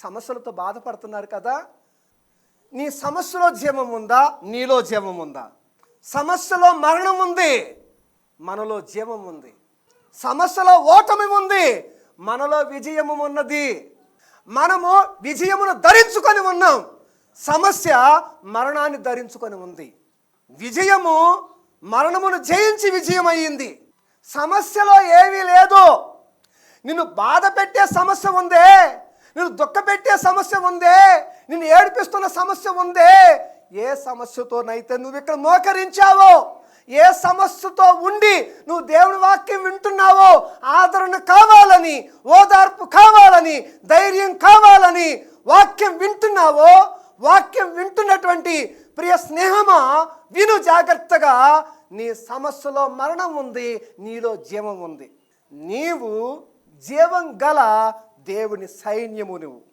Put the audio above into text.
సమస్యలతో బాధపడుతున్నారు కదా? నీ సమస్యలో జీవం ఉందా? నీలో జీవం ఉందా? సమస్యలో మరణం ఉంది మనలో జీవం ఉంది. సమస్యలో ఓటమి ఉంది మనలో విజయము ఉన్నది. మనము విజయమును ధరించుకొని ఉన్నాం. సమస్య మరణాన్ని ధరించుకొని ఉంది. విజయము మరణమును జయించి విజయం అయ్యింది సమస్యలో ఏమీ లేదు. నిన్ను బాధ పెట్టే సమస్య ఉందే. నేను దుఃఖపెట్టే సమస్య ఉందే నిన్ను ఏడిపిస్తున్న సమస్య ఉందే. ఏ సమస్యతోనైతే నువ్వు ఇక్కడ మోకరించావో ఏ సమస్యతో ఉండి నువ్వు దేవుని వాక్యం వింటున్నావో ఆదరణ కావాలని ఓదార్పు కావాలని ధైర్యం కావాలని వాక్యం వింటున్నావో వాక్యం వింటున్నటువంటి ప్రియ స్నేహమా విను జాగ్రత్తగా. నీ సమస్యలో మరణం ఉంది నీలో జీవం ఉంది. నీవు జీవం గల దేవుని సైన్యము నువ్వు.